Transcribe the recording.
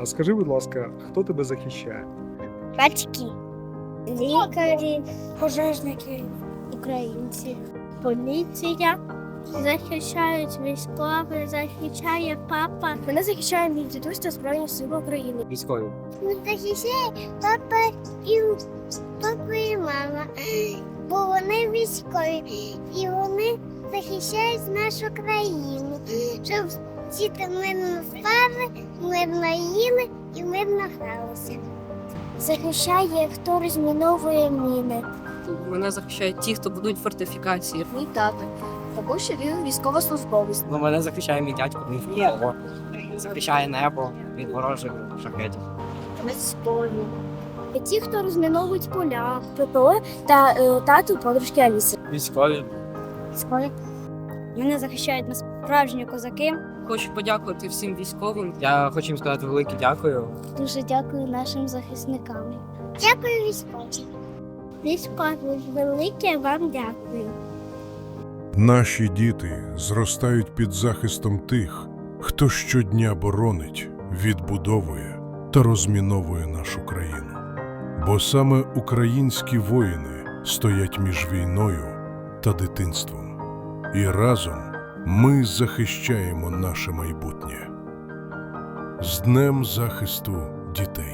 А скажи, будь ласка, хто тебе захищає? Батьки, лікарі, пожежники, українці, поліція. Захищають військові, захищає папа. Мене захищає мій дідусь та Збройні Сили України. Військові. Мене захищає папа і папа і мама, бо вони військові і вони захищають нашу країну, щоб діти мирно спали, мирно їли і мирно гралися. Захищає, хто розміновує міни. Мене захищають ті, хто будують фортифікації. Мій тато. Також він військовослужбовець. Ну, мене захищає мій дядько, він футбол. Захищає небо від ворожих шахетів. Військові. Ті, хто розміновують поля, ППО та е, тату подружки Аліси. Військові. Військові. Мене захищають насправжні козаки. Хочу подякувати всім військовим. Я хочу їм сказати велике дякую. Дуже дякую нашим захисникам. Дякую військові. Військові, велике вам дякую. Наші діти зростають під захистом тих, хто щодня боронить, відбудовує та розміновує нашу країну. Бо саме українські воїни стоять між війною та дитинством. І разом ми захищаємо наше майбутнє. З Днем захисту дітей.